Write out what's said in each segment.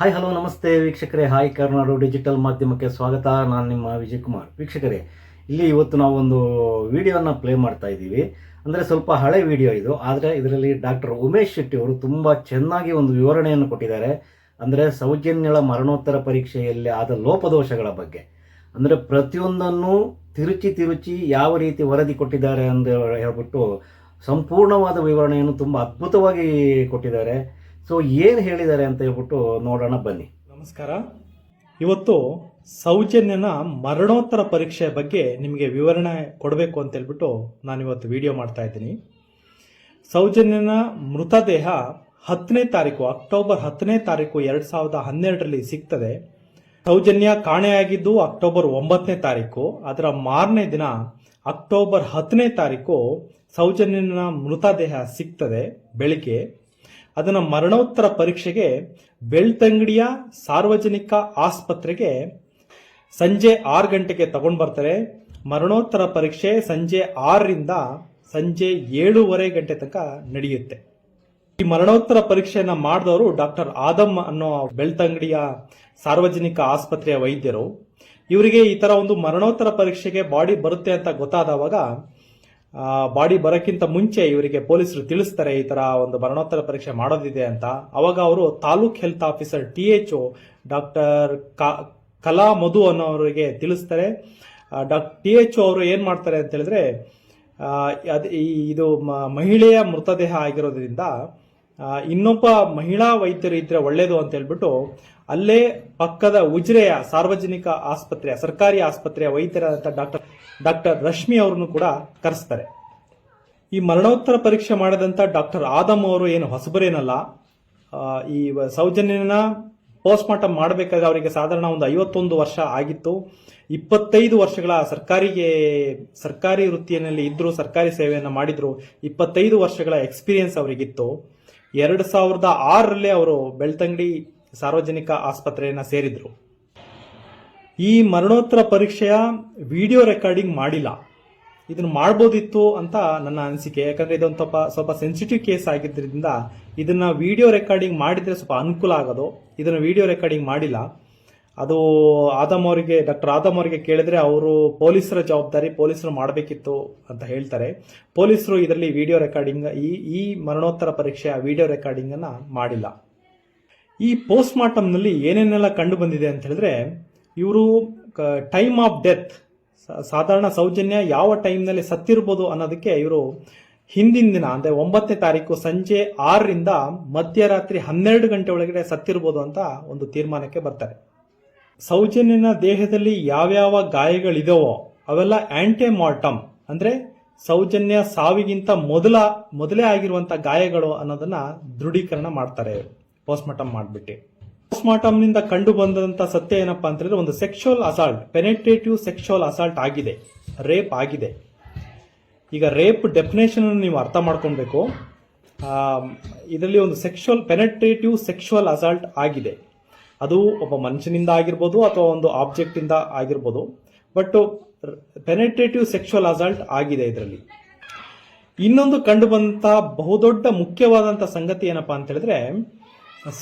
Hi hello ನಮಸ್ತೆ ವೀಕ್ಷಕರೇ. Hi Karnadu digital ಮಾಧ್ಯಮಕ್ಕೆ ಸ್ವಾಗತ. ನಾನು ನಿಮ್ಮ ವಿಜಯ್ ಕುಮಾರ್. ವೀಕ್ಷಕರೇ, ಇಲ್ಲಿ ಇವತ್ತು ನಾವು ಒಂದು ವಿಡಿಯೋನ ಪ್ಲೇ ಮಾಡ್ತಾ ಇದ್ದೀವಿ. ಅಂದರೆ ಸ್ವಲ್ಪ ಹಳೆ ವಿಡಿಯೋ ಇದು. ಆದರೆ ಇದರಲ್ಲಿ ಡಾಕ್ಟರ್ ಉಮೇಶ್ ಶೆಟ್ಟಿ ಅವರು ತುಂಬ ಚೆನ್ನಾಗಿ ಒಂದು ವಿವರಣೆಯನ್ನು ಕೊಟ್ಟಿದ್ದಾರೆ. ಅಂದರೆ ಸೌಜನ್ಯಳ ಮರಣೋತ್ತರ ಪರೀಕ್ಷೆಯಲ್ಲಿ ಆದ ಲೋಪದೋಷಗಳ ಬಗ್ಗೆ. ಅಂದರೆ ಪ್ರತಿಯೊಂದನ್ನು ತಿರುಚಿ ತಿರುಚಿ ಯಾವ ರೀತಿ ವರದಿ ಕೊಟ್ಟಿದ್ದಾರೆ ಅಂತ ಹೇಳ್ಬಿಟ್ಟು ಸಂಪೂರ್ಣವಾದ ವಿವರಣೆಯನ್ನು ತುಂಬ ಅದ್ಭುತವಾಗಿ ಕೊಟ್ಟಿದ್ದಾರೆ. ಸೊ ಏನು ಹೇಳಿದ್ದಾರೆ ಅಂತ ಹೇಳ್ಬಿಟ್ಟು ನೋಡೋಣ ಬನ್ನಿ. ನಮಸ್ಕಾರ. ಇವತ್ತು ಸೌಜನ್ಯನ ಮರಣೋತ್ತರ ಪರೀಕ್ಷೆ ಬಗ್ಗೆ ನಿಮಗೆ ವಿವರಣೆ ಕೊಡಬೇಕು ಅಂತ ಹೇಳ್ಬಿಟ್ಟು ನಾನು ಇವತ್ತು ವಿಡಿಯೋ ಮಾಡ್ತಾ ಇದ್ದೀನಿ. ಸೌಜನ್ಯನ ಮೃತದೇಹ ಹತ್ತನೇ ತಾರೀಕು, ಅಕ್ಟೋಬರ್ ಹತ್ತನೇ ತಾರೀಕು ಎರಡು ಸಾವಿರದ ಹನ್ನೆರಡರಲ್ಲಿ ಸಿಗ್ತದೆ. ಸೌಜನ್ಯ ಕಾಣೆಯಾಗಿದ್ದು ಅಕ್ಟೋಬರ್ ಒಂಬತ್ತನೇ ತಾರೀಕು. ಅದರ ಮಾರನೇ ದಿನ ಅಕ್ಟೋಬರ್ ಹತ್ತನೇ ತಾರೀಕು ಸೌಜನ್ಯನ ಮೃತದೇಹ ಸಿಗ್ತದೆ ಬೆಳಿಗ್ಗೆ. ಅದನ್ನು ಮರಣೋತ್ತರ ಪರೀಕ್ಷೆಗೆ ಬೆಳ್ತಂಗಡಿಯ ಸಾರ್ವಜನಿಕ ಆಸ್ಪತ್ರೆಗೆ ಸಂಜೆ ಆರು ಗಂಟೆಗೆ ತಗೊಂಡು ಬರ್ತಾರೆ. ಮರಣೋತ್ತರ ಪರೀಕ್ಷೆ ಸಂಜೆ ಆರರಿಂದ ಸಂಜೆ ಏಳೂವರೆ ಗಂಟೆ ತನಕ ನಡೆಯುತ್ತೆ. ಈ ಮರಣೋತ್ತರ ಪರೀಕ್ಷೆಯನ್ನ ಮಾಡಿದವರು ಡಾಕ್ಟರ್ ಆದಮ್ ಅನ್ನೋ ಬೆಳ್ತಂಗಡಿಯ ಸಾರ್ವಜನಿಕ ಆಸ್ಪತ್ರೆಯ ವೈದ್ಯರು. ಇವರಿಗೆ ಈ ತರ ಒಂದು ಮರಣೋತ್ತರ ಪರೀಕ್ಷೆಗೆ ಬಾಡಿ ಬರುತ್ತೆ ಅಂತ ಗೊತ್ತಾದವಾಗ ಬಾಡಿ ಬರೋಕ್ಕಿಂತ ಮುಂಚೆ ಇವರಿಗೆ ಪೊಲೀಸರು ತಿಳಿಸ್ತಾರೆ ಈ ತರ ಒಂದು ಮರಣೋತ್ತರ ಪರೀಕ್ಷೆ ಮಾಡೋದಿದೆ ಅಂತ. ಅವಾಗ ಅವರು taluk health officer T H doctor Kala Madhu ಅನ್ನೋರಿಗೆ ತಿಳಿಸ್ತಾರೆ. ಡಾಕ್ಟರ್ ಟಿ ಎಚ್ ಅವರು ಏನ್ ಮಾಡ್ತಾರೆ ಅಂತ ಹೇಳಿದ್ರೆ ಇದು ಮಹಿಳೆಯ ಮೃತದೇಹ ಆಗಿರೋದ್ರಿಂದ ಇನ್ನೊಬ್ಬ ಮಹಿಳಾ ವೈದ್ಯರು ಇದ್ರೆ ಒಳ್ಳೇದು ಅಂತ ಹೇಳ್ಬಿಟ್ಟು ಅಲ್ಲೇ ಪಕ್ಕದ ಉಜ್ರೆಯ ಸಾರ್ವಜನಿಕ ಆಸ್ಪತ್ರೆಯ, ಸರ್ಕಾರಿ ಆಸ್ಪತ್ರೆಯ ವೈದ್ಯರಾದಂಥ ಡಾಕ್ಟರ್ ಡಾಕ್ಟರ್ ರಶ್ಮಿ ಅವರನ್ನು ಕೂಡ ಕರೆಸ್ತಾರೆ. ಈ ಮರಣೋತ್ತರ ಪರೀಕ್ಷೆ ಮಾಡಿದಂಥ ಡಾಕ್ಟರ್ ಆದಮ್ ಅವರು ಏನು ಹೊಸಬರೇನಲ್ಲ ಈ ಸೌಜನ್ಯನ ಸೌಜನ್ಯನ ಪೋಸ್ಟ್ಮಾರ್ಟಮ್ ಮಾಡಬೇಕಾದ್ರೆ ಅವರಿಗೆ ಸಾಧಾರಣ ಒಂದು ಐವತ್ತೊಂದು ವರ್ಷ ಆಗಿತ್ತು. ಇಪ್ಪತ್ತೈದು ವರ್ಷಗಳ ಸರ್ಕಾರಿಗೆ, ಸರ್ಕಾರಿ ವೃತ್ತಿಯಲ್ಲಿ ಇದ್ರು ಸರ್ಕಾರಿ ಸೇವೆಯನ್ನು ಮಾಡಿದ್ರು. ಇಪ್ಪತ್ತೈದು ವರ್ಷಗಳ ಎಕ್ಸ್ಪೀರಿಯನ್ಸ್ ಅವರಿಗಿತ್ತು. ಎರಡು ಸಾವಿರದ ಆರರಲ್ಲೇ ಅವರು ಬೆಳ್ತಂಗಡಿ ಸಾರ್ವಜನಿಕ ಆಸ್ಪತ್ರೆಯನ್ನ ಸೇರಿದ್ರು. ಈ ಮರಣೋತ್ತರ ಪರೀಕ್ಷೆಯ ವಿಡಿಯೋ ರೆಕಾರ್ಡಿಂಗ್ ಮಾಡಿಲ್ಲ. ಇದನ್ನು ಮಾಡ್ಬೋದಿತ್ತು ಅಂತ ನನ್ನ ಅನಿಸಿಕೆ. ಯಾಕಂದ್ರೆ ಇದೊಂದು ಸ್ವಲ್ಪ ಸ್ವಲ್ಪ ಸೆನ್ಸಿಟಿವ್ ಕೇಸ್ ಆಗಿದ್ದರಿಂದ ಇದನ್ನ ವಿಡಿಯೋ ರೆಕಾರ್ಡಿಂಗ್ ಮಾಡಿದ್ರೆ ಸ್ವಲ್ಪ ಅನುಕೂಲ ಆಗೋದು. ಇದನ್ನ ವಿಡಿಯೋ ರೆಕಾರ್ಡಿಂಗ್ ಮಾಡಿಲ್ಲ. ಅದು ಆದಮ್ ಅವರಿಗೆ, ಡಾಕ್ಟರ್ ಆದಮ್ ಅವರಿಗೆ ಕೇಳಿದ್ರೆ ಅವರು ಪೊಲೀಸರ ಜವಾಬ್ದಾರಿ, ಪೊಲೀಸರು ಮಾಡಬೇಕಿತ್ತು ಅಂತ ಹೇಳ್ತಾರೆ. ಪೊಲೀಸರು ಇದರಲ್ಲಿ ವಿಡಿಯೋ ರೆಕಾರ್ಡಿಂಗ್, ಈ ಈ ಮರಣೋತ್ತರ ಪರೀಕ್ಷೆಯ ವಿಡಿಯೋ ರೆಕಾರ್ಡಿಂಗ್ ಅನ್ನ ಮಾಡಿಲ್ಲ. ಈ ಪೋಸ್ಟ್ ಮಾರ್ಟಮ್ನಲ್ಲಿ ಏನೇನೆಲ್ಲ ಕಂಡು ಬಂದಿದೆ ಅಂತ ಹೇಳಿದ್ರೆ ಇವರು ಟೈಮ್ ಆಫ್ ಡೆತ್ ಸಾಧಾರಣ ಸೌಜನ್ಯ ಯಾವ ಟೈಮ್ನಲ್ಲಿ ಸತ್ತಿರ್ಬೋದು ಅನ್ನೋದಕ್ಕೆ ಇವರು ಹಿಂದಿನ ದಿನ, ಅಂದ್ರೆ ಒಂಬತ್ತನೇ ತಾರೀಕು ಸಂಜೆ ಆರರಿಂದ ಮಧ್ಯರಾತ್ರಿ ಹನ್ನೆರಡು ಗಂಟೆ ಒಳಗಡೆ ಸತ್ತಿರ್ಬೋದು ಅಂತ ಒಂದು ತೀರ್ಮಾನಕ್ಕೆ ಬರ್ತಾರೆ. ಸೌಜನ್ಯನ ದೇಹದಲ್ಲಿ ಯಾವ್ಯಾವ ಗಾಯಗಳಿದಾವೋ ಅವೆಲ್ಲ ಆಂಟಿ ಮಾರ್ಟಮ್ ಅಂದ್ರೆ ಸೌಜನ್ಯ ಸಾವಿಗಿಂತ ಮೊದಲ, ಮೊದಲೇ ಆಗಿರುವಂಥ ಗಾಯಗಳು ಅನ್ನೋದನ್ನ ದೃಢೀಕರಣ ಮಾಡ್ತಾರೆ ಪೋಸ್ಟ್ಮಾರ್ಟಮ್ ಮಾಡ್ಬಿಟ್ಟು. ಪೋಸ್ಟ್ಮಾರ್ಟಮ್ನಿಂದ ಕಂಡು ಬಂದಂತ ಸತ್ಯ ಏನಪ್ಪ ಅಂತಂದ್ರೆ ಒಂದು sexual assault penetrative sexual assault ಆಗಿದೆ. ರೇಪ್ ಆಗಿದೆ. ಈಗ ರೇಪ್ ಡೆಫಿನೇಷನ್ ನೀವು ಅರ್ಥ ಮಾಡ್ಕೊಳ್ಬೇಕು. ಇದರಲ್ಲಿ ಒಂದು ಸೆಕ್ಷುವಲ್ ಪೆನೆಟ್ರೇಟಿವ್ ಸೆಕ್ಷುವಲ್ ಅಸಾಲ್ಟ್ ಆಗಿದೆ. ಅದು ಒಬ್ಬ ಮನುಷ್ಯನಿಂದ ಆಗಿರ್ಬೋದು ಅಥವಾ ಒಂದು ಆಬ್ಜೆಕ್ಟ್ ಇಂದ ಆಗಿರ್ಬೋದು. ಬಟ್ ಪೆನೆಟ್ರೇಟಿವ್ ಸೆಕ್ಷುವಲ್ ಅಸಾಲ್ಟ್ ಆಗಿದೆ ಇದರಲ್ಲಿ. ಇನ್ನೊಂದು ಕಂಡು ಬಂದಂತಹ ಬಹುದೊಡ್ಡ ಮುಖ್ಯವಾದಂತ ಸಂಗತಿ ಏನಪ್ಪಾ ಅಂತ ಹೇಳಿದ್ರೆ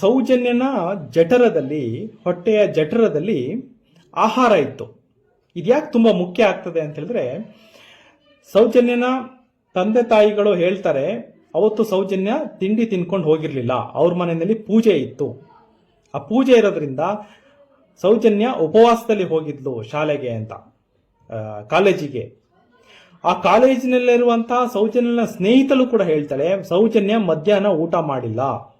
ಸೌಜನ್ಯನ ಜಠರದಲ್ಲಿ, ಹೊಟ್ಟೆಯ ಜಠರದಲ್ಲಿ ಆಹಾರ ಇತ್ತು. ಇದ್ಯಾಕೆ ತುಂಬ ಮುಖ್ಯ ಆಗ್ತದೆ ಅಂತ ಹೇಳಿದ್ರೆ, ಸೌಜನ್ಯನ ತಂದೆ ತಾಯಿಗಳು ಹೇಳ್ತಾರೆ, ಅವತ್ತು ಸೌಜನ್ಯ ತಿಂಡಿ ತಿನ್ಕೊಂಡು ಹೋಗಿರಲಿಲ್ಲ. ಅವ್ರ ಮನೆಯಲ್ಲಿ ಪೂಜೆ ಇತ್ತು. ಆ ಪೂಜೆ ಇರೋದ್ರಿಂದ ಸೌಜನ್ಯ ಉಪವಾಸದಲ್ಲಿ ಹೋಗಿದ್ಲು ಶಾಲೆಗೆ ಅಂತ ಕಾಲೇಜಿಗೆ. ಆ ಕಾಲೇಜಿನಲ್ಲಿರುವಂತಹ ಸೌಜನ್ಯನ ಸ್ನೇಹಿತರು ಕೂಡ ಹೇಳ್ತಾಳೆ ಸೌಜನ್ಯ ಮಧ್ಯಾಹ್ನ ಊಟ ಮಾಡಿಲ್ಲ.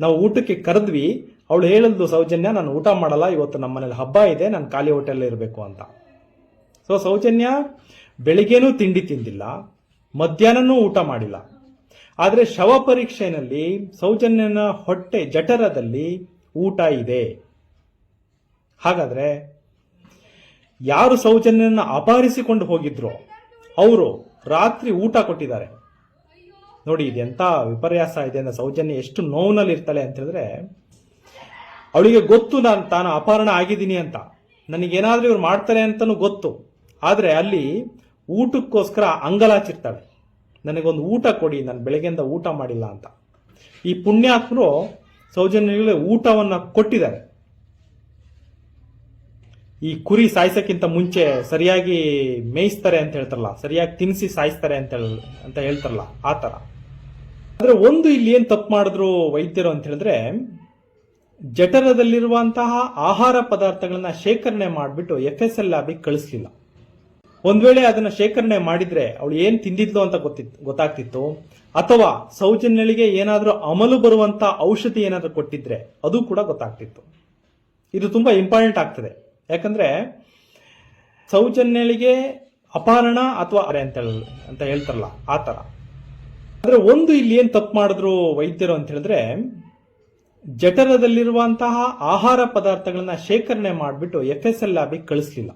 ನಾವು ಊಟಕ್ಕೆ ಕರೆದ್ವಿ, ಅವಳು ಹೇಳಿದ್ಲು, ಸೌಜನ್ಯ, ನಾನು ಊಟ ಮಾಡಲ್ಲ, ಇವತ್ತು ನಮ್ಮ ಮನೇಲಿ ಹಬ್ಬ ಇದೆ, ನಾನು ಖಾಲಿ ಹೋಟೆಲ್ ಇರಬೇಕು ಅಂತ. ಸೊ ಸೌಜನ್ಯ, ಬೆಳಿಗ್ಗೆನೂ ತಿಂಡಿ ತಿಂದಿಲ್ಲ, ಮಧ್ಯಾಹ್ನನೂ ಊಟ ಮಾಡಿಲ್ಲ. ಆದರೆ ಶವ ಪರೀಕ್ಷೆಯಲ್ಲಿ ಸೌಜನ್ಯನ ಹೊಟ್ಟೆ ಜಠರದಲ್ಲಿ ಊಟ ಇದೆ. ಹಾಗಾದ್ರೆ ಯಾರು ಸೌಜನ್ಯನ ಅಪಹರಿಸಿಕೊಂಡು ಹೋಗಿದ್ರು, ಅವರು ರಾತ್ರಿ ಊಟ ಕೊಟ್ಟಿದ್ದಾರೆ. ನೋಡಿ ಇದೆಂತ ವಿಪರ್ಯಾಸ ಇದೆ ಅಂದ್ರೆ ಸೌಜನ್ಯ ಎಷ್ಟು ನೋವಿನಲ್ಲಿ ಇರ್ತಾಳೆ ಅಂತ ಹೇಳಿದ್ರೆ, ಅವಳಿಗೆ ಗೊತ್ತು ನಾನು ತಾನು ಅಪಹರಣ ಆಗಿದ್ದೀನಿ ಅಂತ. ನನಗೇನಾದ್ರೂ ಇವ್ರು ಮಾಡ್ತಾರೆ ಅಂತಲೂ ಗೊತ್ತು. ಆದ್ರೆ ಅಲ್ಲಿ ಊಟಕ್ಕೋಸ್ಕರ ಅಂಗಲಾಚಿರ್ತಾಳೆ ನನಗೊಂದು ಊಟ ಕೊಡಿ, ನಾನು ಬೆಳಗ್ಗೆಯಿಂದ ಊಟ ಮಾಡಿಲ್ಲ ಅಂತ. ಈ ಪುಣ್ಯಾತ್ಮರು ಸೌಜನ್ಯಗಳಿಗೆ ಊಟವನ್ನ ಕೊಟ್ಟಿದ್ದಾರೆ. ಈ ಕುರಿ ಸಾಯಿಸಕ್ಕಿಂತ ಮುಂಚೆ ಸರಿಯಾಗಿ ಮೇಯಿಸ್ತಾರೆ ಅಂತ ಹೇಳ್ತಾರಲ್ಲ, ಸರಿಯಾಗಿ ತಿನ್ನಿಸಿ ಸಾಯಿಸ್ತಾರೆ ಅಂತ ಹೇಳ, ಅಂತ ಹೇಳ್ತಾರಲ್ಲ, ಆ ಥರ. ಆದರೆ ಒಂದು ಇಲ್ಲಿ ಏನು ತಪ್ಪು ಮಾಡಿದ್ರು ವೈದ್ಯರು ಅಂತ ಹೇಳಿದ್ರೆ, ಜಠರದಲ್ಲಿರುವಂತಹ ಆಹಾರ ಪದಾರ್ಥಗಳನ್ನ ಶೇಖರಣೆ ಮಾಡಿಬಿಟ್ಟು ಎಫ್ ಎಸ್ ಎಲ್ ಲ್ಯಾಬಿಗೆ ಕಳಿಸ್ಲಿಲ್ಲ. ಒಂದ್ ವೇಳೆ ಅದನ್ನ ಶೇಖರಣೆ ಮಾಡಿದ್ರೆ ಅವಳು ಏನ್ ತಿಂದಿದ್ಲು ಅಂತ ಗೊತ್ತಿತ್ತು ಗೊತ್ತಾಗ್ತಿತ್ತು, ಅಥವಾ ಸೌಜನ್ಯಗಳಿಗೆ ಏನಾದರೂ ಅಮಲು ಬರುವಂತ ಔಷಧಿ ಏನಾದರೂ ಕೊಟ್ಟಿದ್ರೆ ಅದು ಕೂಡ ಗೊತ್ತಾಗ್ತಿತ್ತು. ಇದು ತುಂಬಾ ಇಂಪಾರ್ಟೆಂಟ್ ಆಗ್ತದೆ. ಯಾಕಂದ್ರೆ ಸೌಜನ್ಯಳಿಗೆ ಅಪಹರಣ ಅಥವಾ ಅರೆ ಅಂತ ಹೇಳ ಅಂತ ಹೇಳ್ತಾರಲ್ಲ, ಆ ಥರ ಆದರೆ ಒಂದು ಇಲ್ಲಿ ಏನು ತಪ್ಪು ಮಾಡಿದ್ರು ವೈದ್ಯರು ಅಂತ ಹೇಳಿದ್ರೆ, ಜಠರದಲ್ಲಿರುವಂತಹ ಆಹಾರ ಪದಾರ್ಥಗಳನ್ನ ಶೇಖರಣೆ ಮಾಡಿಬಿಟ್ಟು ಎಫ್ ಎಸ್ ಎಲ್ ಲ್ಯಾಬಿಗೆ ಕಳಿಸ್ಲಿಲ್ಲ.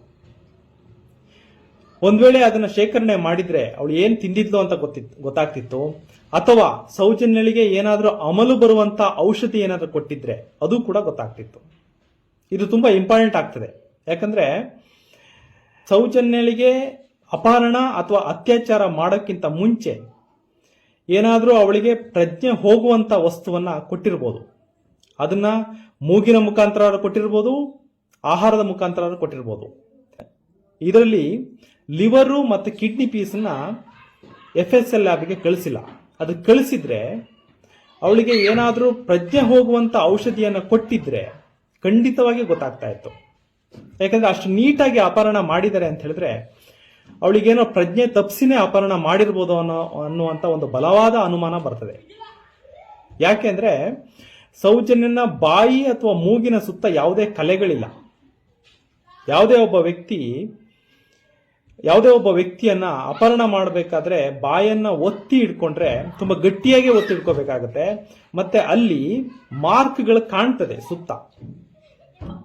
ಒಂದ್ ವೇಳೆ ಅದನ್ನ ಶೇಖರಣೆ ಮಾಡಿದ್ರೆ ಅವಳು ಏನ್ ತಿಂದಿದ್ಲು ಅಂತ ಗೊತ್ತಿತ್ತು ಗೊತ್ತಾಗ್ತಿತ್ತು. ಅಥವಾ ಸೌಜನ್ಯಳಿಗೆ ಏನಾದರೂ ಅಮಲು ಬರುವಂತ ಔಷಧಿ ಏನಾದರೂ ಕೊಟ್ಟಿದ್ರೆ ಅದು ಕೂಡ ಗೊತ್ತಾಗ್ತಿತ್ತು. ಇದು ತುಂಬಾ ಇಂಪಾರ್ಟೆಂಟ್ ಆಗ್ತದೆ. ಯಾಕಂದ್ರೆ ಸೌಜನ್ಯಳಿಗೆ ಅಪಹರಣ ಅಥವಾ ಅತ್ಯಾಚಾರ ಮಾಡೋಕ್ಕಿಂತ ಮುಂಚೆ ಏನಾದರೂ ಅವಳಿಗೆ ಪ್ರಜ್ಞೆ ಹೋಗುವಂತ ವಸ್ತುವನ್ನ ಕೊಟ್ಟಿರ್ಬೋದು. ಅದನ್ನ ಮೂಗಿನ ಮುಖಾಂತರ ಕೊಟ್ಟಿರ್ಬೋದು, ಆಹಾರದ ಮುಖಾಂತರ ಕೊಟ್ಟಿರ್ಬೋದು. ಇದರಲ್ಲಿ ಲಿವರು ಮತ್ತು ಕಿಡ್ನಿ ಪೀಸನ್ನ ಎಫ್ ಎಸ್ ಎಲ್ ಲ್ಯಾಬ್ಗೆ ಕಳಿಸಿಲ್ಲ. ಅದು ಕಳಿಸಿದ್ರೆ ಅವಳಿಗೆ ಏನಾದರೂ ಪ್ರಜ್ಞೆ ಹೋಗುವಂತ ಔಷಧಿಯನ್ನು ಕೊಟ್ಟಿದ್ರೆ ಖಂಡಿತವಾಗಿ ಗೊತ್ತಾಗ್ತಾ ಇತ್ತು. ಯಾಕಂದ್ರೆ ಅಷ್ಟು ನೀಟಾಗಿ ಅಪಹರಣ ಮಾಡಿದ್ದಾರೆ ಅಂತ ಹೇಳಿದ್ರೆ, ಅವಳಿಗೇನೋ ಪ್ರಜ್ಞೆ ತಪ್ಪಿಸಿನೇ ಅಪಹರಣ ಮಾಡಿರ್ಬೋದು ಅನ್ನೋ, ಅನ್ನುವಂತ ಒಂದು ಬಲವಾದ ಅನುಮಾನ ಬರ್ತದೆ. ಯಾಕೆಂದ್ರೆ ಸೌಜನ್ಯನ ಬಾಯಿ ಅಥವಾ ಮೂಗಿನ ಸುತ್ತ ಯಾವುದೇ ಕಲೆಗಳಿಲ್ಲ. ಯಾವುದೇ ಒಬ್ಬ ವ್ಯಕ್ತಿ, ಯಾವುದೇ ಒಬ್ಬ ವ್ಯಕ್ತಿಯನ್ನ ಅಪಹರಣ ಮಾಡಬೇಕಾದ್ರೆ ಬಾಯನ್ನ ಒತ್ತಿ ಇಟ್ಕೊಂಡ್ರೆ ತುಂಬಾ ಗಟ್ಟಿಯಾಗಿ ಒತ್ತಿ ಇಟ್ಕೋಬೇಕಾಗತ್ತೆ ಮತ್ತೆ ಅಲ್ಲಿ ಮಾರ್ಕ್ಗಳು ಕಾಣ್ತದೆ ಸುತ್ತ.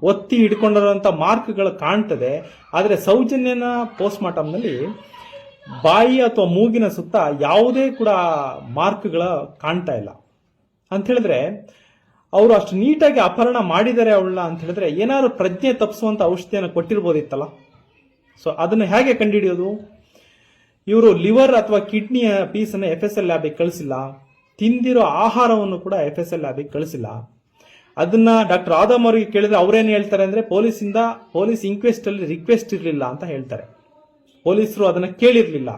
ಒತ್ತಿ ಹಿಡ್ಕೊಂಡಿರುವಂಥ ಮಾರ್ಕ್ಗಳು ಕಾಣ್ತದೆ, ಆದರೆ ಸೌಜನ್ಯನ ಪೋಸ್ಟ್ನಲ್ಲಿ ಬಾಯಿ ಅಥವಾ ಮೂಗಿನ ಸುತ್ತ ಯಾವುದೇ ಕೂಡ ಮಾರ್ಕ್ಗಳ ಕಾಣ್ತಾ ಇಲ್ಲ. ಅಂತ ಹೇಳಿದ್ರೆ, ಅವರು ಅಷ್ಟು ನೀಟಾಗಿ ಅಪಹರಣ ಮಾಡಿದ್ದಾರೆ ಅವಳನ್ನ ಅಂತ ಹೇಳಿದ್ರೆ, ಏನಾದ್ರು ಪ್ರಜ್ಞೆ ತಪ್ಪಿಸುವಂಥ ಔಷಧಿಯನ್ನು ಕೊಟ್ಟಿರ್ಬೋದಿತ್ತಲ್ಲ? ಸೊ ಅದನ್ನು ಹೇಗೆ ಕಂಡುಹಿಡಿಯೋದು? ಇವರು ಲಿವರ್ ಅಥವಾ ಕಿಡ್ನಿಯ ಪೀಸನ್ನು ಎಫ್ ಎಸ್ ಎಲ್ ಲ್ಯಾಬಿಗೆ ಕಳಿಸಿಲ್ಲ, ತಿಂದಿರೋ ಆಹಾರವನ್ನು ಕೂಡ ಎಫ್ ಎಸ್ ಎಲ್ ಲ್ಯಾಬಿಗೆ ಕಳಿಸಿಲ್ಲ. ಅದನ್ನ ಡಾಕ್ಟರ್ ಆದಮ್ ಅವರಿಗೆ ಕೇಳಿದ್ರೆ ಅವರೇನು ಹೇಳ್ತಾರೆ ಅಂದ್ರೆ ಪೊಲೀಸಿಂದ ಪೊಲೀಸ್ ಇನ್ಕ್ವೆಸ್ಟ್ ಅಲ್ಲಿ ರಿಕ್ವೆಸ್ಟ್ ಇರಲಿಲ್ಲ ಅಂತ ಹೇಳ್ತಾರೆ. ಪೊಲೀಸರು ಅದನ್ನ ಕೇಳಿರ್ಲಿಲ್ಲ.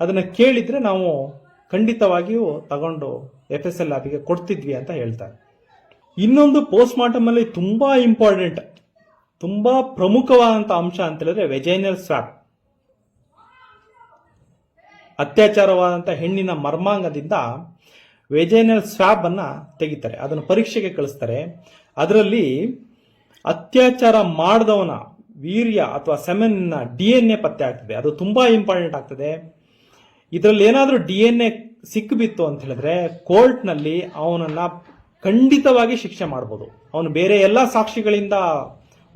ಅದನ್ನ ಕೇಳಿದ್ರೆ ನಾವು ಖಂಡಿತವಾಗಿಯೂ ತಗೊಂಡು ಎಫ್ ಎಸ್ ಎಲ್ ಲ್ಯಾಬಿಗೆ ಕೊಡ್ತಿದ್ವಿ ಅಂತ ಹೇಳ್ತಾರೆ. ಇನ್ನೊಂದು ಪೋಸ್ಟ್ ಮಾರ್ಟಮ್ ಅಲ್ಲಿ ತುಂಬಾ ಇಂಪಾರ್ಟೆಂಟ್ ತುಂಬಾ ಪ್ರಮುಖವಾದಂತ ಅಂಶ ಅಂತ ಹೇಳಿದ್ರೆ ವೆಜೈನಲ್ ಸ್ವಾಪ್ ಅತ್ಯಾಚಾರವಾದಂಥ ಹೆಣ್ಣಿನ ಮರ್ಮಾಂಗದಿಂದ ವೆಜೈನಲ್ ಸ್ವಾಬನ್ನು ತೆಗಿತಾರೆ. ಅದನ್ನು ಪರೀಕ್ಷೆಗೆ ಕಳಿಸ್ತಾರೆ. ಅದರಲ್ಲಿ ಅತ್ಯಾಚಾರ ಮಾಡಿದವನ ವೀರ್ಯ ಅಥವಾ ಸೆಮೆನ್ನ ಡಿ ಎನ್ ಎ ಪತ್ತೆ ಆಗ್ತದೆ. ಅದು ತುಂಬಾ ಇಂಪಾರ್ಟೆಂಟ್ ಆಗ್ತದೆ. ಇದರಲ್ಲಿ ಏನಾದರೂ ಡಿ ಎನ್ ಎ ಸಿಕ್ಕಿಬಿತ್ತು ಅಂತ ಹೇಳಿದ್ರೆ ಕೋರ್ಟ್ನಲ್ಲಿ ಅವನನ್ನ ಖಂಡಿತವಾಗಿ ಶಿಕ್ಷೆ ಮಾಡ್ಬೋದು. ಅವನು ಬೇರೆ ಎಲ್ಲ ಸಾಕ್ಷಿಗಳಿಂದ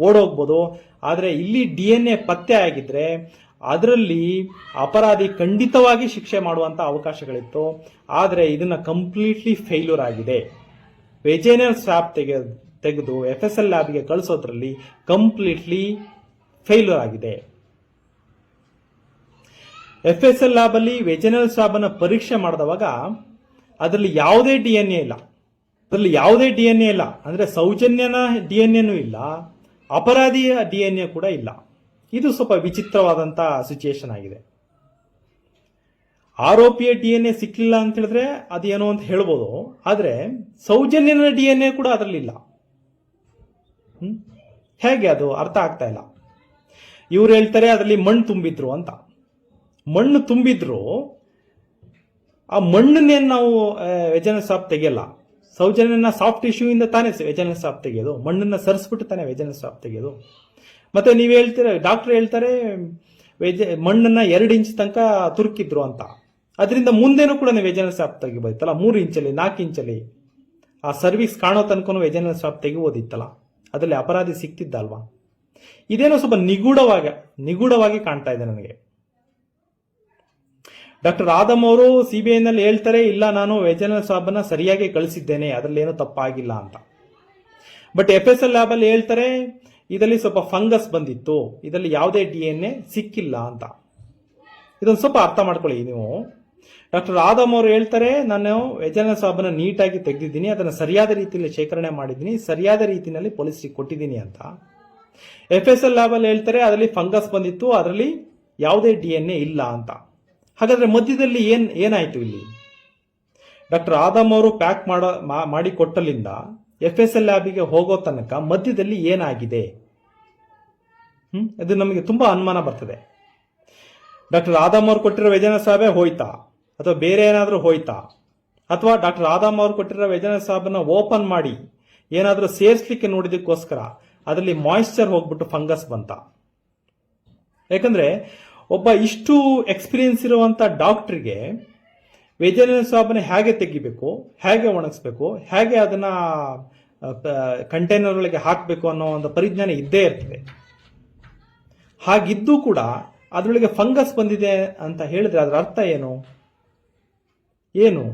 ಓಡೋಗ್ಬೋದು. ಆದರೆ ಇಲ್ಲಿ ಡಿ ಎನ್ ಎ ಪತ್ತೆ ಆಗಿದ್ರೆ ಅದರಲ್ಲಿ ಅಪರಾಧಿ ಖಂಡಿತವಾಗಿ ಶಿಕ್ಷೆ ಮಾಡುವಂತ ಅವಕಾಶಗಳಿತ್ತು. ಆದರೆ ಇದನ್ನ ಕಂಪ್ಲೀಟ್ಲಿ ಫೇಲ್ಯೂರ್ ಆಗಿದೆ. ವೆಜೈನಲ್ ಸ್ವಾಪ್ ತೆಗೆ, ತೆಗೆದು ಎಫ್ ಎಸ್ ಎಲ್ ಲ್ಯಾಬ್ಗೆ ಕಳಿಸೋದ್ರಲ್ಲಿ ಕಂಪ್ಲೀಟ್ಲಿ ಫೇಲ್ಯೂರ್ ಆಗಿದೆ. ಎಫ್ ಎಸ್ ಎಲ್ ಲ್ಯಾಬ್ ಅಲ್ಲಿ ವೆಜನಲ್ ಸ್ವಾಬ್ ಅನ್ನ ಪರೀಕ್ಷೆ ಮಾಡಿದವಾಗ ಅದರಲ್ಲಿ ಯಾವುದೇ ಡಿ ಎನ್ ಎ ಇಲ್ಲ. ಅದರಲ್ಲಿ ಯಾವುದೇ ಡಿ ಎನ್ ಎ ಇಲ್ಲ. ಅಂದ್ರೆ ಸೌಜನ್ಯನ ಡಿ ಎನ್ ಎನೂ ಇಲ್ಲ. ಅಪರಾಧಿಯ ಡಿ ಎನ್ ಎ ಕೂಡ ಇಲ್ಲ. ಇದು ಸ್ವಲ್ಪ ವಿಚಿತ್ರವಾದಂತ ಸಿಚುಯೇಷನ್ ಆಗಿದೆ. ಆರೋಪಿಯ ಡಿ ಎನ್ ಎ ಸಿಕ್ಲಿಲ್ಲ ಅಂತ ಹೇಳಿದ್ರೆ ಅದೇನೋ ಅಂತ ಹೇಳ್ಬೋದು. ಆದ್ರೆ ಸೌಜನ್ಯನ ಡಿ ಎನ್ ಎ ಕೂಡ ಅದರಲ್ಲಿಲ್ಲ? ಹೇಗೆ ಅದು ಅರ್ಥ ಆಗ್ತಾ ಇಲ್ಲ. ಇವ್ರು ಹೇಳ್ತಾರೆ ಅದರಲ್ಲಿ ಮಣ್ಣು ತುಂಬಿದ್ರು ಅಂತ. ಮಣ್ಣು ತುಂಬಿದ್ರು, ಆ ಮಣ್ಣನ್ನೇನು ನಾವು ವ್ಯಜನ ಸಾಪ್ ತೆಗೆಯಲ್ಲ. ಸೌಜನ್ಯನ ಸಾಫ್ಟ್ ಇಶ್ಯೂ ಇಂದ ತಾನೇ ವೆಜನಲ್ ಸಾಪ್ ತೆಗೆಯೋದು, ಮಣ್ಣನ್ನ ಸರಿಸ್ಬಿಟ್ಟು ತಾನೇ ವೆಜನಲ್ ಸಾಪ್ ತೆಗೆಯೋದು. ಮತ್ತೆ ನೀವು ಹೇಳ್ತೀರ ಡಾಕ್ಟರ್ ಹೇಳ್ತಾರೆ, ವೆಜ ಮಣ್ಣನ್ನ ಎರಡು ಇಂಚ್ ತನಕ ತುರುಕಿದ್ರು ಅಂತ. ಅದರಿಂದ ಮುಂದೆನೂ ಕೂಡ ನೀವು ವೆಜನಲ್ ಸಾಪ್ ತೆಗಿಬೋದಿತ್ತಲ್ಲ, ಮೂರು ಇಂಚಲ್ಲಿ, ನಾಲ್ಕು ಇಂಚಲ್ಲಿ. ಆ ಸರ್ವಿಸ್ ಕಾಣೋ ತನಕ ವೆಜನಲ್ ಸಾಪ್ ತೆಗಿಬೋದಿತ್ತಲ್ಲ. ಅದರಲ್ಲಿ ಅಪರಾಧಿ ಸಿಕ್ತಿದ್ದಲ್ವಾ? ಇದೇನೋ ಸ್ವಲ್ಪ ನಿಗೂಢವಾಗಿ ನಿಗೂಢವಾಗಿ ಕಾಣ್ತಾ ಇದೆ ನನಗೆ. ಡಾಕ್ಟರ್ ಆದಮ್ ಅವರು ಸಿಬಿಐ ನಲ್ಲಿ ಹೇಳ್ತಾರೆ, ಇಲ್ಲ, ನಾನು ವೆಜನಲ್ ಸಾಬನ್ನ ಸರಿಯಾಗಿ ಕಳಿಸಿದ್ದೇನೆ ಅದರಲ್ಲಿ ಏನೂ ತಪ್ಪಾಗಿಲ್ಲ ಅಂತ. But F S L lab ಅಲ್ಲಿ ಹೇಳ್ತಾರೆ, ಇದರಲ್ಲಿ ಸ್ವಲ್ಪ ಫಂಗಸ್ ಬಂದಿತ್ತು, ಇದರಲ್ಲಿ ಯಾವುದೇ ಡಿ ಎನ್ ಎ ಸಿಕ್ಕಿಲ್ಲ ಅಂತ. ಇದೊಂದು ಸ್ವಲ್ಪ ಅರ್ಥ ಮಾಡ್ಕೊಳ್ಳಿ ನೀವು. ಡಾಕ್ಟರ್ ಆದಮ್ ಅವರು ಹೇಳ್ತಾರೆ, ನಾನು ವ್ಯಜನ ಸಾಬನ್ನ ನೀಟಾಗಿ ತೆಗೆದಿದ್ದೀನಿ, ಅದನ್ನು ಸರಿಯಾದ ರೀತಿಯಲ್ಲಿ ಶೇಖರಣೆ ಮಾಡಿದ್ದೀನಿ, ಸರಿಯಾದ ರೀತಿಯಲ್ಲಿ ಪೊಲೀಸರಿಗೆ ಕೊಟ್ಟಿದ್ದೀನಿ ಅಂತ. ಎಫ್ ಎಸ್ ಎಲ್ ಲ್ಯಾಬಲ್ಲಿ ಹೇಳ್ತಾರೆ, ಅದರಲ್ಲಿ ಫಂಗಸ್ ಬಂದಿತ್ತು, ಅದರಲ್ಲಿ ಯಾವುದೇ ಡಿ ಎನ್ ಎ ಇಲ್ಲ ಅಂತ. ಹಾಗಾದ್ರೆ ಮಧ್ಯದಲ್ಲಿ ಏನ್, ಏನಾಯ್ತು ಇಲ್ಲಿ? ಡಾಕ್ಟರ್ ಆದಮ್ ಅವರು ಪ್ಯಾಕ್ ಮಾಡೋ ಕೊಟ್ಟಲಿಂದ ಎಫ್ ಎಸ್ ಎಲ್ ಲ್ಯಾಬಿಗೆ ಹೋಗೋ ತನಕ ಮಧ್ಯದಲ್ಲಿ ಏನಾಗಿದೆ? ಹ್ಮ್, ಅದು ನಮಗೆ ತುಂಬಾ ಅನುಮಾನ ಬರ್ತದೆ. ಡಾಕ್ಟರ್ ಆದಮ್ ಅವ್ರು ಕೊಟ್ಟಿರೋ ವ್ಯಜನ ಸಾಬೆ ಹೋಯ್ತಾ? ಅಥವಾ ಬೇರೆ ಏನಾದರೂ ಹೋಯ್ತಾ? ಅಥವಾ ಡಾಕ್ಟರ್ ಆದಮ್ ಅವ್ರು ಕೊಟ್ಟಿರೋ ವ್ಯಜನ ಸಾಬನ್ನ ಓಪನ್ ಮಾಡಿ ಏನಾದರೂ ಸೇರಿಸ್ಲಿಕ್ಕೆ ನೋಡಿದಕ್ಕೋಸ್ಕರ ಅದರಲ್ಲಿ ಮಾಯಿಶ್ಚರ್ ಹೋಗ್ಬಿಟ್ಟು ಫಂಗಸ್ ಬಂತ? ಯಾಕಂದ್ರೆ ಒಬ್ಬ ಇಷ್ಟು ಎಕ್ಸ್ಪೀರಿಯನ್ಸ್ ಇರುವಂಥ ಡಾಕ್ಟ್ರಿಗೆ ವೇಜನ ಸ್ವಾಬನ ಹೇಗೆ ತೆಗಿಬೇಕು, ಹೇಗೆ ಒಣಗಿಸ್ಬೇಕು, ಹೇಗೆ ಅದನ್ನ ಕಂಟೈನರ್ ಒಳಗೆ ಹಾಕಬೇಕು ಅನ್ನೋ ಒಂದು ಪರಿಜ್ಞಾನ ಇದ್ದೇ ಇರ್ತದೆ. ಹಾಗಿದ್ದು ಕೂಡ ಅದರೊಳಗೆ ಫಂಗಸ್ ಬಂದಿದೆ ಅಂತ ಹೇಳಿದ್ರೆ ಅದರ ಅರ್ಥ ಏನು? ಏನು?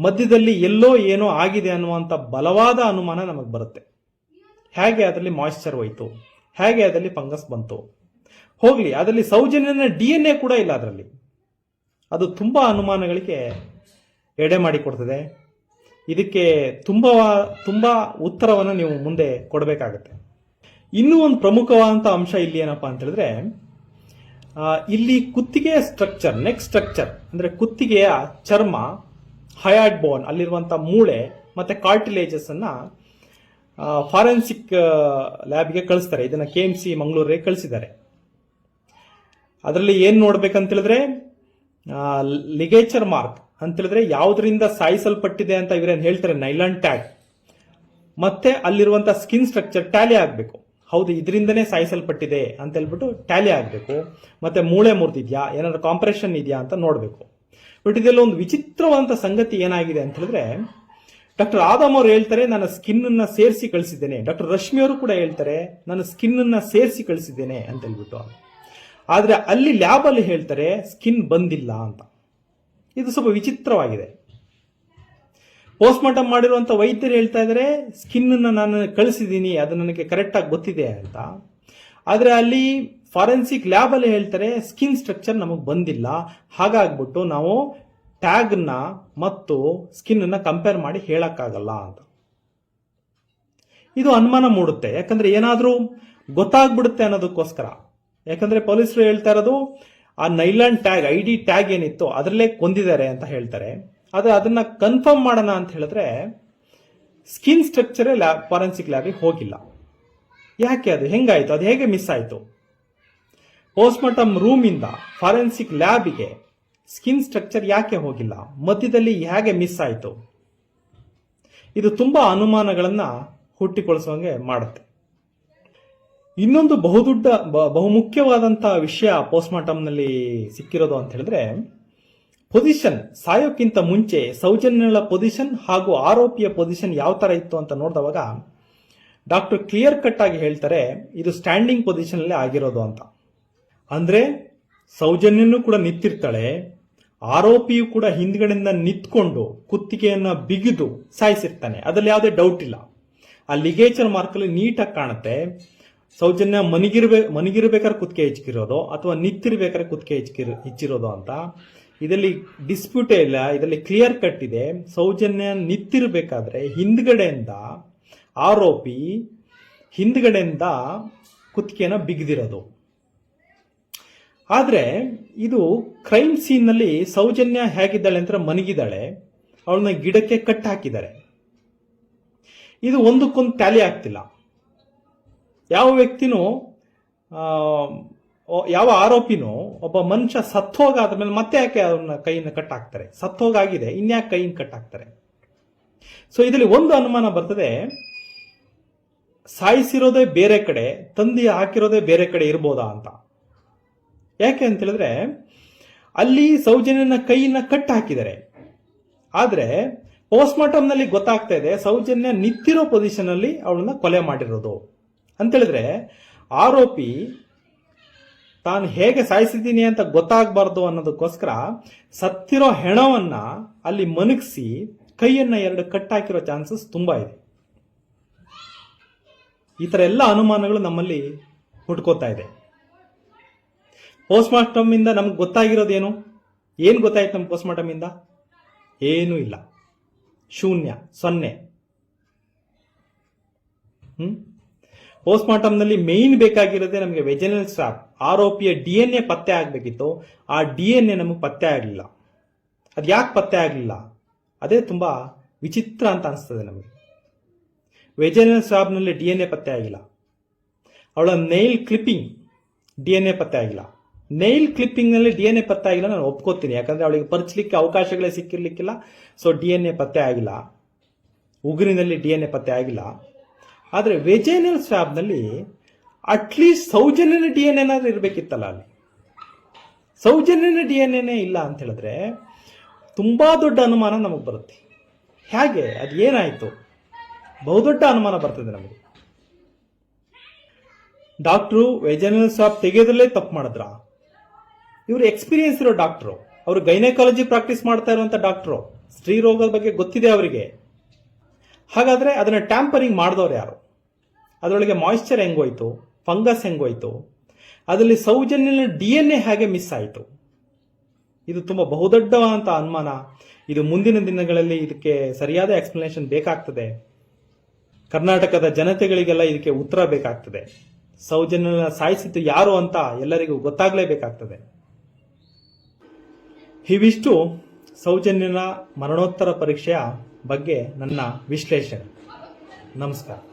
ಮಧ್ಯದಲ್ಲಿ ಎಲ್ಲೋ ಏನೋ ಆಗಿದೆ ಅನ್ನುವಂಥ ಬಲವಾದ ಅನುಮಾನ ನಮಗೆ ಬರುತ್ತೆ. ಹೇಗೆ ಅದರಲ್ಲಿ ಮಾಯಿಶ್ಚರ್ ಹೋಯಿತು? ಹೇಗೆ ಅದರಲ್ಲಿ ಫಂಗಸ್ ಬಂತು? ಹೋಗ್ಲಿ, ಅದರಲ್ಲಿ ಸೌಜನ್ಯನ ಡಿ ಎನ್ ಎ ಕೂಡ ಇಲ್ಲ ಅದರಲ್ಲಿ. ಅದು ತುಂಬ ಅನುಮಾನಗಳಿಗೆ ಎಡೆ ಮಾಡಿಕೊಡ್ತದೆ ಇದಕ್ಕೆ ತುಂಬ ತುಂಬ ಉತ್ತರವನ್ನು ನೀವು ಮುಂದೆ ಕೊಡಬೇಕಾಗತ್ತೆ. ಇನ್ನೂ ಒಂದು ಪ್ರಮುಖವಾದಂಥ ಅಂಶ ಇಲ್ಲಿ ಏನಪ್ಪಾ ಅಂತ ಹೇಳಿದ್ರೆ ಇಲ್ಲಿ ಕುತ್ತಿಗೆಯ ಸ್ಟ್ರಕ್ಚರ್ ನೆಕ್ ಸ್ಟ್ರಕ್ಚರ್ ಅಂದರೆ ಕುತ್ತಿಗೆಯ ಚರ್ಮ ಹಯಾಡ್ ಬೋನ್ ಅಲ್ಲಿರುವಂಥ ಮೂಳೆ ಮತ್ತು ಕಾರ್ಟಿಲೇಜಸ್ ಅನ್ನ ಫಾರೆನ್ಸಿಕ್ ಲ್ಯಾಬ್ಗೆ ಕಳಿಸ್ತಾರೆ. ಇದನ್ನು ಕೆ ಎಂ ಸಿ ಮಂಗಳೂರಿಗೆ ಕಳಿಸಿದ್ದಾರೆ. ಅದರಲ್ಲಿ ಏನು ನೋಡ್ಬೇಕಂತ ಹೇಳಿದ್ರೆ ಲಿಗೇಚರ್ ಮಾರ್ಕ್ ಅಂತ ಹೇಳಿದ್ರೆ ಯಾವುದರಿಂದ ಸಾಯಿಸಲ್ಪಟ್ಟಿದೆ ಅಂತ ಇವರೇನು ಹೇಳ್ತಾರೆ, ನೈಲಾನ್ ಟ್ಯಾಗ್. ಮತ್ತೆ ಅಲ್ಲಿರುವಂತ ಸ್ಕಿನ್ ಸ್ಟ್ರಕ್ಚರ್ ಟ್ಯಾಲಿ ಆಗಬೇಕು. ಹೌದು, ಇದರಿಂದನೇ ಸಾಯಿಸಲ್ಪಟ್ಟಿದೆ ಅಂತ ಹೇಳ್ಬಿಟ್ಟು ಟ್ಯಾಲಿ ಆಗಬೇಕು. ಮತ್ತೆ ಮೂಳೆ ಮುರಿದಿದ್ಯಾ, ಏನಾದ್ರು ಕಾಂಪ್ರೆಷನ್ ಇದೆಯಾ ಅಂತ ನೋಡಬೇಕು. ಬಟ್ ಇದೆಲ್ಲ ಒಂದು ವಿಚಿತ್ರವಾದ ಸಂಗತಿ ಏನಾಗಿದೆ ಅಂತ ಹೇಳಿದ್ರೆ ಡಾಕ್ಟರ್ ಆದಮ್ ಅವರು ಹೇಳ್ತಾರೆ, ನನ್ನ ಸ್ಕಿನ್ ಅನ್ನ ಸೇರಿಸಿ ಕಳಿಸಿದ್ದೇನೆ. ಡಾಕ್ಟರ್ ರಶ್ಮಿ ಅವರು ಕೂಡ ಹೇಳ್ತಾರೆ, ನನ್ನ ಸ್ಕಿನ್ ಅನ್ನ ಸೇರಿಸಿ ಕಳಿಸಿದ್ದೇನೆ ಅಂತ ಹೇಳ್ಬಿಟ್ಟು. ಆದ್ರೆ ಅಲ್ಲಿ ಲ್ಯಾಬಲ್ಲಿ ಹೇಳ್ತಾರೆ ಸ್ಕಿನ್ ಬಂದಿಲ್ಲ ಅಂತ. ಇದು ಸ್ವಲ್ಪ ವಿಚಿತ್ರವಾಗಿದೆ. ಪೋಸ್ಟ್ಮಾರ್ಟಮ್ ಮಾಡಿರುವಂಥ ವೈದ್ಯರು ಹೇಳ್ತಾ ಇದ್ದಾರೆ ಸ್ಕಿನ್ ಅನ್ನ ನಾನು ಕಳಿಸಿದ್ದೀನಿ ಅದು ನನಗೆ ಕರೆಕ್ಟಾಗಿ ಗೊತ್ತಿದೆ ಅಂತ. ಆದರೆ ಅಲ್ಲಿ ಫಾರೆನ್ಸಿಕ್ ಲ್ಯಾಬಲ್ಲಿ ಹೇಳ್ತಾರೆ ಸ್ಕಿನ್ ಸ್ಟ್ರಕ್ಚರ್ ನಮಗೆ ಬಂದಿಲ್ಲ. ಹಾಗಾಗ್ಬಿಟ್ಟು ನಾವು ಟ್ಯಾಗ್ನ ಮತ್ತು ಸ್ಕಿನ್ ಅನ್ನ ಕಂಪೇರ್ ಮಾಡಿ ಹೇಳೋಕ್ಕಾಗಲ್ಲ ಅಂತ. ಇದು ಅನುಮಾನ ಮೂಡುತ್ತೆ. ಯಾಕಂದ್ರೆ ಏನಾದರೂ ಗೊತ್ತಾಗ್ಬಿಡುತ್ತೆ ಅನ್ನೋದಕ್ಕೋಸ್ಕರ. ಯಾಕಂದ್ರೆ ಪೊಲೀಸರು ಹೇಳ್ತಾ ಇರೋದು, ಆ nylon tag, I D tag ಏನಿತ್ತು ಅದರಲ್ಲೇ ಕೊಂದಿದ್ದಾರೆ ಅಂತ ಹೇಳ್ತಾರೆ. ಆದರೆ ಅದನ್ನ ಕನ್ಫರ್ಮ್ ಮಾಡೋಣ ಅಂತ ಹೇಳಿದ್ರೆ ಸ್ಕಿನ್ ಸ್ಟ್ರಕ್ಚರ್ ಲ್ಯಾಬ್ ಫಾರೆನ್ಸಿಕ್ ಲ್ಯಾಬಿಗೆ ಹೋಗಿಲ್ಲ. ಯಾಕೆ ಅದು? ಹೆಂಗಾಯ್ತು? ಅದು ಹೇಗೆ ಮಿಸ್ ಆಯ್ತು? ಪೋಸ್ಟ್ಮಾರ್ಟಮ್ ರೂಮ್ ಇಂದ ಫಾರೆನ್ಸಿಕ್ ಲ್ಯಾಬಿಗೆ ಸ್ಕಿನ್ ಸ್ಟ್ರಕ್ಚರ್ ಯಾಕೆ ಹೋಗಿಲ್ಲ? ಮಧ್ಯದಲ್ಲಿ ಹೇಗೆ ಮಿಸ್ ಆಯ್ತು? ಇದು ತುಂಬಾ ಅನುಮಾನಗಳನ್ನು ಹುಟ್ಟಿಕೊಳಿಸುವಂಗೆ ಮಾಡುತ್ತೆ. ಇನ್ನೊಂದು ಬಹುದೊಡ್ಡ ಬಹುಮುಖ್ಯವಾದಂತಹ ವಿಷಯ ಪೋಸ್ಟ್ಮಾರ್ಟಮ್ನಲ್ಲಿ ಸಿಕ್ಕಿರೋದು ಅಂತ ಹೇಳಿದ್ರೆ, ಪೊಸಿಷನ್, ಸಾಯೋಕ್ಕಿಂತ ಮುಂಚೆ ಸೌಜನ್ಯಗಳ ಪೊಸಿಷನ್ ಹಾಗೂ ಆರೋಪಿಯ ಪೊಸಿಷನ್ ಯಾವ ತರ ಇತ್ತು ಅಂತ ನೋಡಿದವಾಗ ಡಾಕ್ಟರ್ ಕ್ಲಿಯರ್ ಕಟ್ ಆಗಿ ಹೇಳ್ತಾರೆ, ಇದು ಸ್ಟ್ಯಾಂಡಿಂಗ್ ಪೊಸಿಷನ್ ಆಗಿರೋದು ಅಂತ. ಅಂದ್ರೆ, ಸೌಜನ್ಯನೂ ಕೂಡ ನಿಂತಿರ್ತಾಳೆ, ಆರೋಪಿಯು ಕೂಡ ಹಿಂದ್ಗಡೆಯಿಂದ ನಿಂತ್ಕೊಂಡು ಕುತ್ತಿಗೆಯನ್ನ ಬಿಗಿದು ಸಾಯಿಸಿರ್ತಾನೆ. ಅದರಲ್ಲಿ ಯಾವುದೇ ಡೌಟ್ ಇಲ್ಲ. ಆ ಲಿಗೇಚರ್ ಮಾರ್ಕಲ್ಲಿ ನೀಟಾಗಿ ಕಾಣುತ್ತೆ. ಸೌಜನ್ಯ ಮನಿಗಿರ್ಬೇ, ಮನಿಗಿರ್ಬೇಕಾದ್ರೆ ಕುತ್ತಿಗೆ ಹೆಚ್ಚಿರೋದು ಅಥವಾ ನಿಂತಿರ್ಬೇಕಾದ್ರೆ ಕುತ್ತಿಗೆ ಹೆಚ್ಚಿರ ಹೆಚ್ಚಿರೋದು ಅಂತ ಇದರಲ್ಲಿ ಡಿಸ್ಪ್ಯೂಟೇ ಇಲ್ಲ, ಇದರಲ್ಲಿ ಕ್ಲಿಯರ್ ಕಟ್ ಇದೆ. ಸೌಜನ್ಯ ನಿಂತಿರ್ಬೇಕಾದ್ರೆ ಹಿಂದ್ಗಡೆಯಿಂದ ಆರೋಪಿ ಹಿಂದ್ಗಡೆಯಿಂದ ಕುತ್ತಿಗೆನ ಬಿಗಿದಿರೋದು. ಆದ್ರೆ ಇದು ಕ್ರೈಮ್ ಸೀನ್ನಲ್ಲಿ ಸೌಜನ್ಯ ಹೇಗಿದ್ದಾಳೆ ಅಂತ ಮನಗಿದ್ದಾಳೆ. ಅವಳನ್ನ ಗಿಡಕ್ಕೆ ಕಟ್ ಹಾಕಿದ್ದಾರೆ. ಇದು ಒಂದಕ್ಕೊಂದು ಟ್ಯಾಲಿ ಆಗ್ತಿಲ್ಲ. ಯಾವ ವ್ಯಕ್ತಿನೂ ಯಾವ ಆರೋಪಿನೂ ಒಬ್ಬ ಮನುಷ್ಯ ಸತ್ತೋಗಾದ್ಮೇಲೆ ಮತ್ತೆ ಯಾಕೆ ಅವನ ಕೈಯನ್ನು ಕಟ್ ಹಾಕ್ತಾರೆ ಸತ್ತೋಗಾಗಿದೆ, ಇನ್ಯಾಕೆ ಕೈಯನ್ನು ಕಟ್ ಹಾಕ್ತಾರೆ ಸೊ ಇದರಲ್ಲಿ ಒಂದು ಅನುಮಾನ ಬರ್ತದೆ, ಸಾಯಿಸಿರೋದೇ ಬೇರೆ ಕಡೆ ತಂದಿ ಹಾಕಿರೋದೇ ಬೇರೆ ಕಡೆ ಇರ್ಬೋದಾ ಅಂತ. ಯಾಕೆ ಅಂತ ಹೇಳಿದ್ರೆ ಅಲ್ಲಿ ಸೌಜನ್ಯನ ಕೈಯನ್ನ ಕಟ್ ಹಾಕಿದ್ದಾರೆ ಆದ್ರೆ ಪೋಸ್ಟ್ಮಾರ್ಟಮ್ನಲ್ಲಿ ಗೊತ್ತಾಗ್ತಾ ಇದೆ, ಸೌಜನ್ಯ ನಿಂತಿರೋ ಪೊಸಿಷನ್ ಅಲ್ಲಿ ಅವಳನ್ನ ಕೊಲೆ ಮಾಡಿರೋದು. ಅಂತ ಹೇಳಿದ್ರೆ ಆರೋಪಿ ತಾನು ಹೇಗೆ ಸಾಯಿಸಿದ್ದೀನಿ ಅಂತ ಗೊತ್ತಾಗಬಾರ್ದು ಅನ್ನೋದಕ್ಕೋಸ್ಕರ ಸತ್ತಿರೋ ಹೆಣವನ್ನ ಅಲ್ಲಿ ಮನಗಿಸಿ ಕೈಯನ್ನ ಎರಡು ಕಟ್ ಹಾಕಿರೋ ಚಾನ್ಸಸ್ ತುಂಬಾ ಇದೆ. ಈ ಥರ ಎಲ್ಲ ಅನುಮಾನಗಳು ನಮ್ಮಲ್ಲಿ ಹುಟ್ಕೋತಾ ಇದೆ. ಪೋಸ್ಟ್ಮಾರ್ಟಮ್ ಇಂದ ನಮ್ಗೆ ಗೊತ್ತಾಗಿರೋದೇನು? ಏನು ಗೊತ್ತಾಯ್ತು ನಮ್ಮ ಪೋಸ್ಟ್ಮಾರ್ಟಮ್ ಇಂದ? ಏನೂ ಇಲ್ಲ. ಶೂನ್ಯ, ಸೊನ್ನೆ. ಹ್ಮ್ನಲ್ಲಿ ಮೇನ್ ಬೇಕಾಗಿರೋದೇ ನಮಗೆ ವೆಜನಲ್ ಸ್ಟ್ರಾಪ್ ಆರೋಪಿಯ ಡಿ ಎನ್ ಎ ಪತ್ತೆ ಆಗಬೇಕಿತ್ತು. ಆ ಡಿ ಎನ್ ಎ ನಮಗೆ ಪತ್ತೆ ಆಗಲಿಲ್ಲ. ಅದು ಯಾಕೆ ಪತ್ತೆ ಆಗಲಿಲ್ಲ? ಅದೇ ತುಂಬ ವಿಚಿತ್ರ ಅಂತ ಅನಿಸ್ತದೆ ನಮಗೆ. ವೆಜನಲ್ ಸ್ವಾಬ್ನಲ್ಲಿ ಡಿ ಎನ್ ಎ ಪತ್ತೆ ಆಗಿಲ್ಲ. ಅವಳ nail clipping D N A ಪತ್ತೆ ಆಗಿಲ್ಲ. ನೈಲ್ ಕ್ಲಿಪ್ಪಿಂಗ್ನಲ್ಲಿ ಡಿ ಎನ್ ಎ ಪತ್ತೆ ಆಗಿಲ್ಲ ನಾನು ಒಪ್ಕೋತೀನಿ. ಯಾಕಂದ್ರೆ ಅವಳಿಗೆ ಪರ್ಚಲಿಕ್ಕೆ ಅವಕಾಶಗಳೇ ಸಿಕ್ಕಿರ್ಲಿಕ್ಕಿಲ್ಲ. ಸೊ ಡಿ ಎನ್ ಎ ಪತ್ತೆ ಆಗಿಲ್ಲ. ಉಗುರಿನಲ್ಲಿ ಡಿ ಎನ್ ಎ ಪತ್ತೆ ಆಗಿಲ್ಲ. ಆದರೆ ವೆಜೈನಲ್ ಸ್ವಾಬ್ನಲ್ಲಿ ಅಟ್ಲೀಸ್ಟ್ ಸೌಜನ್ಯನ ಡಿ ಎನ್ ಏನಾದ್ರೂ ಇರಬೇಕಿತ್ತಲ್ಲ ಅಲ್ಲಿ. ಸೌಜನ್ಯನ ಡಿ ಎನ್ ಎನೇ ಇಲ್ಲ ಅಂತ ಹೇಳಿದ್ರೆ ತುಂಬ ದೊಡ್ಡ ಅನುಮಾನ ನಮಗೆ ಬರುತ್ತೆ. ಹೇಗೆ? ಅದು ಏನಾಯಿತು? ಬಹುದೊಡ್ಡ ಅನುಮಾನ ಬರ್ತದೆ ನಮಗೆ. ಡಾಕ್ಟ್ರು ವೆಜನಲ್ ಸ್ವಾಬ್ ತೆಗೆಯೋದ್ರಲ್ಲೇ ತಪ್ಪು ಮಾಡಿದ್ರ? ಇವರು ಎಕ್ಸ್ಪೀರಿಯನ್ಸ್ ಇರೋ ಡಾಕ್ಟ್ರು. ಅವರು ಗೈನಕಾಲಜಿ ಪ್ರಾಕ್ಟೀಸ್ ಮಾಡ್ತಾ ಇರುವಂಥ ಡಾಕ್ಟ್ರು. ಸ್ತ್ರೀ ರೋಗದ ಬಗ್ಗೆ ಗೊತ್ತಿದೆ ಅವರಿಗೆ. ಹಾಗಾದ್ರೆ ಅದನ್ನ ಟ್ಯಾಂಪರಿಂಗ್ ಮಾಡಿದವ್ರು ಯಾರು? ಅದರೊಳಗೆ ಮಾಯಿಶ್ಚರ್ ಹೆಂಗೋಯ್ತು? ಫಂಗಸ್ ಹೆಂಗೋಯ್ತು? ಅದರಲ್ಲಿ ಸೌಜನ್ಯನ ಡಿ ಎನ್ ಎ ಹೇಗೆ ಮಿಸ್ ಆಯಿತು. ಇದು ತುಂಬ ಬಹುದೊಡ್ಡವಾದಂಥ ಅನುಮಾನ. ಇದು ಮುಂದಿನ ದಿನಗಳಲ್ಲಿ ಇದಕ್ಕೆ ಸರಿಯಾದ ಎಕ್ಸ್ಪ್ಲನೇಷನ್ ಬೇಕಾಗ್ತದೆ. ಕರ್ನಾಟಕದ ಜನತೆಗಳಿಗೆಲ್ಲ ಇದಕ್ಕೆ ಉತ್ತರ ಬೇಕಾಗ್ತದೆ. ಸೌಜನ್ಯನ ಸಾಯಿಸಿದ್ದು ಯಾರು ಅಂತ ಎಲ್ಲರಿಗೂ ಗೊತ್ತಾಗಲೇಬೇಕಾಗ್ತದೆ. ಇವಿಷ್ಟು ಸೌಜನ್ಯನ ಮರಣೋತ್ತರ ಪರೀಕ್ಷೆಯ ಬಗ್ಗೆ ನನ್ನ ವಿಶ್ಲೇಷಣೆ. ನಮಸ್ಕಾರ.